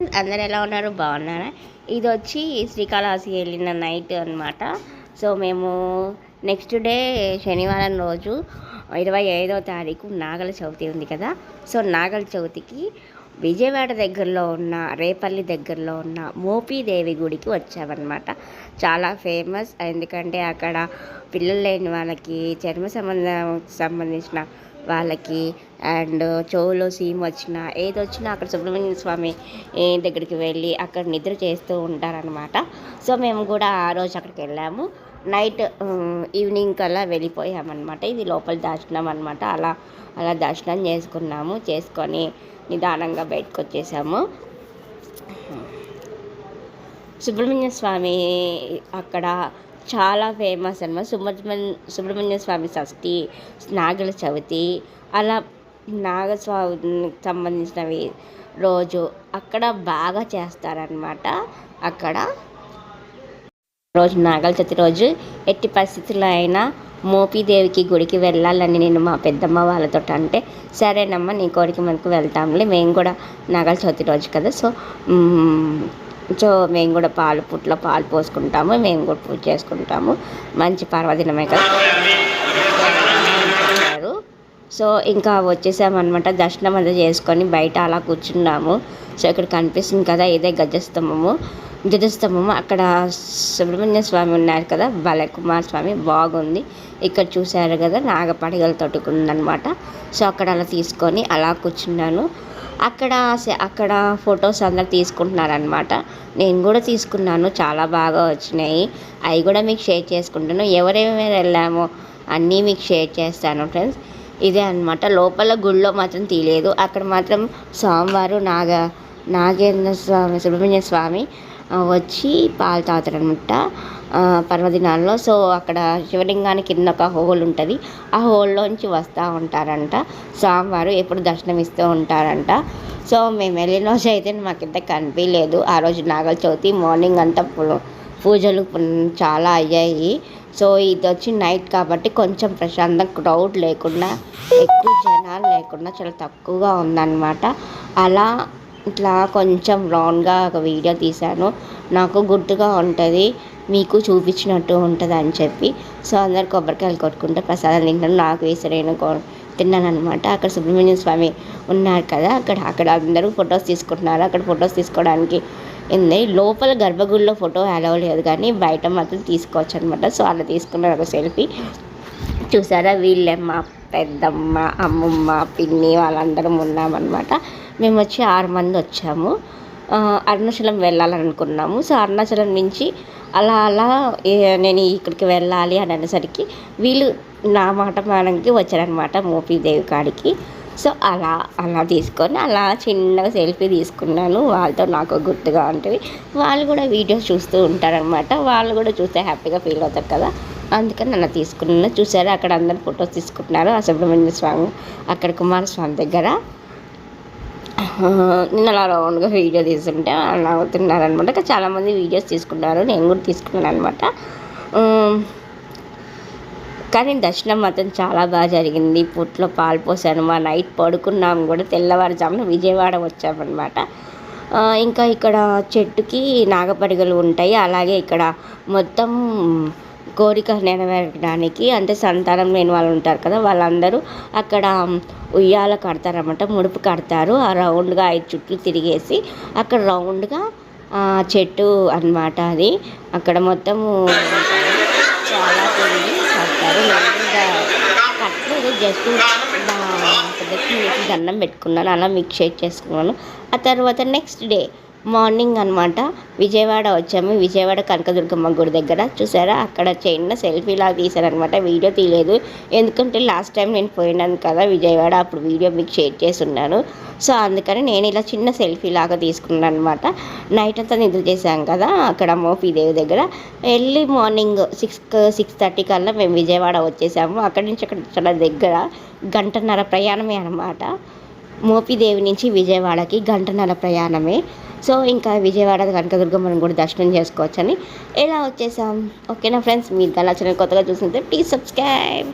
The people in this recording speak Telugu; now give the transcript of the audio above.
అందరు ఎలా ఉన్నారు? బాగున్నారా? ఇది వచ్చి శ్రీకాళహస్తి వెళ్ళిన నైట్ అనమాట సో మేము నెక్స్ట్ డే శనివారం రోజు ఇరవై ఐదో తారీఖు నాగల చవితి ఉంది కదా. సో నాగల చవితికి విజయవాడ దగ్గరలో ఉన్న రేపల్లి దగ్గరలో ఉన్న మోపీదేవి గుడికి వచ్చామన్నమాట. చాలా ఫేమస్. ఎందుకంటే అక్కడ పిల్లలు లేని వాళ్ళకి చర్మ సంబంధం సంబంధించిన వాళ్ళకి అండ్ చెవులో సీమ్ వచ్చినా ఏది వచ్చినా అక్కడ సుబ్రహ్మణ్య స్వామి దగ్గరికి వెళ్ళి అక్కడ నిద్ర చేస్తూ ఉంటారనమాట సో మేము కూడా ఆ రోజు అక్కడికి వెళ్ళాము. నైట్ ఈవినింగ్ కల్లా వెళ్ళిపోయామన్నమాట. ఇది లోపల దర్శనం అనమాట అలా అలా దర్శనం చేసుకున్నాము. చేసుకొని నిదానంగా బయటకు వచ్చేసాము సుబ్రహ్మణ్య స్వామి అక్కడ చాలా ఫేమస్ అనమాట సుబ్రహ్మణ్య సుబ్రహ్మణ్య స్వామి షష్ఠి నాగల చవితి అలా నాగస్వామికి సంబంధించినవి రోజు అక్కడ బాగా చేస్తారనమాట అక్కడ రోజు నాగల చవితి రోజు ఎట్టి పరిస్థితుల్లో అయినా మోపీదేవికి గుడికి వెళ్ళాలని నేను మా పెద్దమ్మ వాళ్ళతో అంటే సరేనమ్మా నీ కోరిక మనకు వెళ్తాంలే. మేము కూడా నాగల చవితి రోజు కదా. సో సో మేము కూడా పాలు పుట్లో పాలు పోసుకుంటాము మేము కూడా పూజ చేసుకుంటాము. మంచి పర్వదినమే కదా. సో ఇంకా వచ్చేసామన్నమాట దర్శనం అంతా చేసుకొని బయట అలా కూర్చున్నాము. సో ఇక్కడ కనిపిస్తుంది కదా ఇదే గజస్తంభము. గజస్తంభము అక్కడ సుబ్రహ్మణ్య స్వామి ఉన్నారు కదా బాల కుమార స్వామి బాగుంది. ఇక్కడ చూసారు కదా నాగపడిగలతోటి ఉందన్నమాట సో అక్కడ అలా తీసుకొని అలా కూర్చున్నాను. అక్కడ అక్కడ ఫొటోస్ అందరు తీసుకుంటున్నారనమాట నేను కూడా తీసుకున్నాను. చాలా బాగా వచ్చినాయి. అవి కూడా మీకు షేర్ చేసుకుంటాను ఎవరెవరు వెళ్ళామో అన్నీ మీకు షేర్ చేస్తాను ఫ్రెండ్స్. ఇదే అనమాట లోపల గుళ్ళో మాత్రం తీయలేదు. అక్కడ మాత్రం స్వామివారు నాగ నాగేంద్ర స్వామి సుబ్రహ్మణ్య స్వామి వచ్చి పాలు తాగుతారనమాట పర్వదినాల్లో. సో అక్కడ శివలింగానికి కింద ఒక హోల్ ఉంటుంది. ఆ హోల్లోంచి వస్తూ ఉంటారంట. స్వామివారు ఎప్పుడు దర్శనం ఇస్తూ ఉంటారంట. సో మేము వెళ్ళిన రోజు అయితే మాకింత కనిపించలేదు ఆ రోజు నాగల చవితి మార్నింగ్ అంతా పూజలు చాలా అయ్యాయి. సో ఇది వచ్చి నైట్ కాబట్టి కొంచెం ప్రశాంతం క్రౌడ్ లేకుండా ఎక్కువ జనాలు లేకుండా చాలా తక్కువగా ఉందన్నమాట అలా ఇట్లా కొంచెం రౌండ్గా ఒక వీడియో తీశాను. నాకు గుర్తుగా ఉంటుంది మీకు చూపించినట్టు ఉంటుంది అని చెప్పి. సో అందరు కొబ్బరికాయలు కొట్టుకుంటే ప్రసాదం తింటాను నాకు వేసి నేను తిన్నాను అనమాట అక్కడ సుబ్రహ్మణ్య స్వామి ఉన్నారు కదా అక్కడ అక్కడ అందరూ ఫొటోస్ తీసుకుంటున్నారు. అక్కడ ఫొటోస్ తీసుకోవడానికి ఉంది. లోపల గర్భగుడిలో ఫోటో అలవ్ లేదు కానీ బయట మాత్రం తీసుకోవచ్చు అనమాట సో అలా తీసుకున్నారు ఒక సెల్ఫీ చూసారా వీళ్ళే మా పెద్దమ్మ అమ్మమ్మ పిన్ని వాళ్ళందరం ఉన్నామన్నమాట. మేము వచ్చి ఆరు మంది వచ్చాము. అరుణాచలం వెళ్ళాలనుకున్నాము. సో అరుణాచలం నుంచి అలా అలా నేను ఇక్కడికి వెళ్ళాలి అని అనేసరికి వీళ్ళు నా మాట మానంకి వచ్చారనమాట మోపీదేవి కాడికి. సో అలా అలా తీసుకొని అలా చిన్నగా సెల్ఫీ తీసుకున్నాను. వాళ్ళతో నాకు గుర్తుగా ఉంటుంది. వాళ్ళు కూడా వీడియోస్ చూస్తూ ఉంటారనమాట వాళ్ళు కూడా చూస్తే హ్యాపీగా ఫీల్ అవుతారు కదా. అందుకని నన్ను తీసుకున్నాను. చూసారా? అక్కడ అందరు ఫొటోస్ తీసుకుంటున్నారు. ఆ సుబ్రహ్మణ్య స్వామి అక్కడ కుమారస్వామి దగ్గర. నేను అలా రౌండ్గా వీడియో తీసుకుంటే అలా అవుతున్నారు అనమాట చాలామంది వీడియోస్ తీసుకున్నారు. నేను కూడా తీసుకున్నాను అనమాట. కానీ దర్శనం మాత్రం చాలా బాగా జరిగింది. పుట్లో పాలు పోసాను. మా నైట్ పడుకున్నాం కూడా తెల్లవారుజామున విజయవాడ వచ్చామన్నమాట ఇంకా ఇక్కడ చెట్టుకి నాగపడిగలు ఉంటాయి. అలాగే ఇక్కడ మొత్తం కోరిక నెరవేరడానికి అంటే సంతానం లేని వాళ్ళు ఉంటారు కదా వాళ్ళందరూ అక్కడ ఉయ్యాల కడతారన్నమాట ముడుపు కడతారు. ఆ రౌండ్గా ఐదు చుట్లు తిరిగేసి అక్కడ రౌండ్గా చెట్టు అనమాట అది. అక్కడ మొత్తము చాలా తిరిగి కడతారు. కట్టలేదు. జస్ట్ పెద్దకి దండం పెట్టుకున్నాను. అలా మిక్స్ షేక్ చేసుకున్నాను ఆ తర్వాత నెక్స్ట్ డే మార్నింగ్ అనమాట విజయవాడ వచ్చాము. విజయవాడ కనకదుర్గమ్మ గుడి దగ్గర. చూసారా? అక్కడ చిన్న సెల్ఫీ లాగా తీశారనమాట వీడియో తీయలేదు. ఎందుకంటే లాస్ట్ టైం నేను పోయినాను కదా విజయవాడ అప్పుడు వీడియో మీకు షేర్ చేసి ఉన్నాను సో అందుకని నేను ఇలా చిన్న సెల్ఫీ లాగా తీసుకున్నాను అనమాట నైట్ అంతా నిద్ర చేశాం కదా అక్కడ మోపీదేవి దగ్గర. Early morning six six thirty కల్లా మేము విజయవాడ వచ్చేసాము. అక్కడి నుంచి అక్కడ చాలా దగ్గర గంటన్నర ప్రయాణమే అనమాట మోపిదేవి నుంచి విజయవాడకి గంటన్నర ప్రయాణమే. సో ఇంకా విజయవాడ కనకదుర్గమ్మను కూడా దర్శనం చేసుకోవచ్చని. ఎలా వచ్చేసాం? ఓకేనా ఫ్రెండ్స్? మీకు నచ్చిన కొత్తగా చూస్తుంటే ప్లీజ్ సబ్స్క్రైబ్.